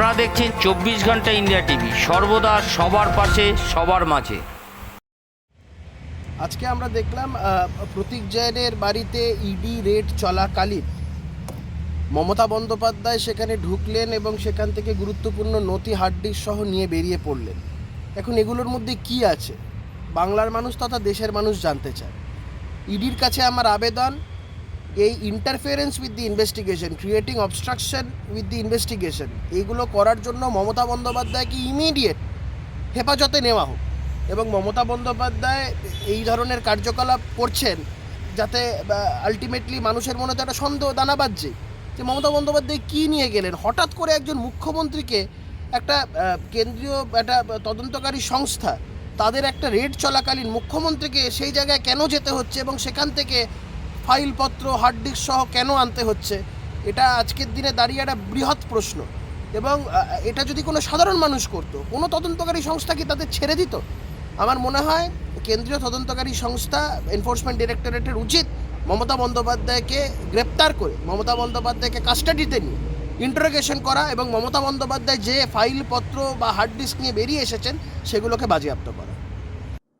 আপনারা দেখছেন চব্বিশ ঘণ্টা ইন্ডিয়া টিভি। সর্বদা সবার পাশে, সবার মাঝে। আজকে আমরা দেখলাম প্রতীক জৈনের বাড়িতে ইডি রেড চলাকালীন। মমতা বন্দ্যোপাধ্যায় সেখানে ঢুকলেন এবং সেখান থেকে গুরুত্বপূর্ণ নথি হার্ডডিস্ক সহ নিয়ে বেরিয়ে পড়লেন। এখন এগুলোর মধ্যে কি আছে? বাংলার মানুষ তথা দেশের মানুষ জানতে চায়। ইডির কাছে আমার আবেদন এই interference with the investigation creating obstruction with the investigation এইগুলো করার জন্য মমতা বন্দ্যোপাধ্যায়কে ইমিডিয়েট হেফাজতে নেওয়া হোক? এবং মমতা বন্দ্যোপাধ্যায় এই ধরনের কার্যকলাপ করছেন যাতে আলটিমেটলি মানুষের মনে তো একটা সন্দেহ দানা বাজছে যে মমতা বন্দ্যোপাধ্যায় কী নিয়ে গেলেন? হঠাৎ করে একজন মুখ্যমন্ত্রীকে একটা কেন্দ্রীয় একটা তদন্তকারী সংস্থা, তাদের একটা রেড চলাকালীন মুখ্যমন্ত্রীকে সেই জায়গায় কেন যেতে হচ্ছে এবং সেখান থেকে ফাইলপত্র হার্ড ডিস্ক সহ কেন আনতে হচ্ছে? এটা আজকের দিনে দাঁড়িয়ে একটা বৃহৎ প্রশ্ন। এবং এটা যদি কোনো সাধারণ মানুষ করতো, কোনো তদন্তকারী সংস্থা কি তাদের ছেড়ে দিত? আমার মনে হয় কেন্দ্রীয় তদন্তকারী সংস্থা এনফোর্সমেন্ট ডিরেক্টরেটের উচিত মমতা বন্দ্যোপাধ্যায়কে গ্রেপ্তার করে, মমতা বন্দ্যোপাধ্যায়কে কাস্টাডিতে নিয়ে ইন্টারোগেশন করা এবং মমতা বন্দ্যোপাধ্যায় যে ফাইলপত্র বা হার্ড ডিস্ক নিয়ে বেরিয়ে এসেছেন, সেগুলোকে বাজেয়াপ্ত করা।